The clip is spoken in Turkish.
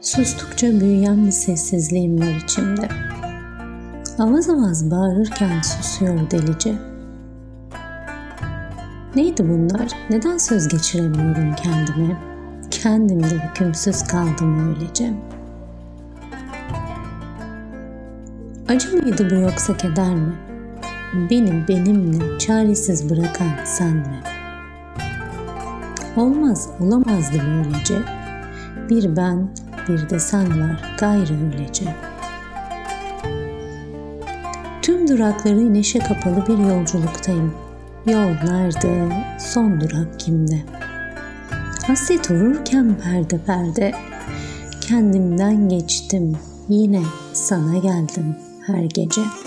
Sustukça büyüyen bir sessizliğim var içimde. Avaz avaz bağırırken susuyor delice. Neydi bunlar? Neden söz geçiremiyorum kendime? Kendimde hükümsüz kaldım öylece. Acı mıydı bu yoksa keder mi? Beni benimle çaresiz bırakan sen mi? Olmaz, olamazdı böylece. Bir ben, bir de sen var gayrı öylece. Tüm durakları neşe kapalı bir yolculuktayım. Yol nerede, son durak kimde? Hasret vururken perde perde, kendimden geçtim, yine sana geldim her gece.''